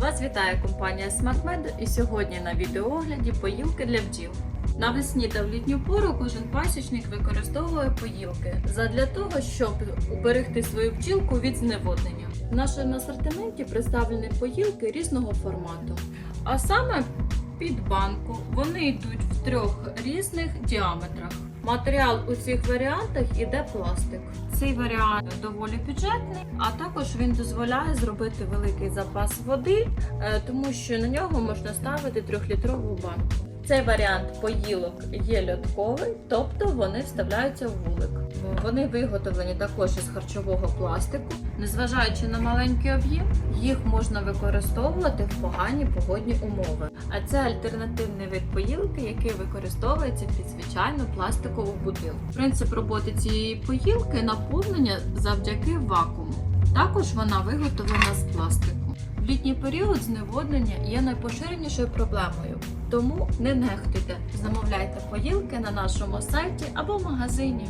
Вас вітає компанія Смакмед і сьогодні на відеоогляді поїлки для бджіл. Навесні та в літню пору кожен пасічник використовує поїлки задля того, щоб уберегти свою бджілку від зневоднення. В нашому асортименті представлені поїлки різного формату, а саме під банку. Вони йдуть трьох різних діаметрах. Матеріал у цих варіантах іде пластик. Цей варіант доволі бюджетний, а також він дозволяє зробити великий запас води, е, тому що на нього можна ставити трьохлітрову банку. Цей варіант поїлок є льотковий, тобто вони вставляються в вулик. Вони виготовлені також із харчового пластику. Незважаючи на маленький об'єм, їх можна використовувати в погані погодні умови. А це альтернативний вид поїлки, який використовується під звичайну пластикову бутилку. Принцип роботи цієї поїлки наповнення завдяки вакууму. Також вона виготовлена з пластику. В літній період зневоднення є найпоширенішою проблемою, тому не нехтуйте, замовляйте поїлки на нашому сайті або магазині.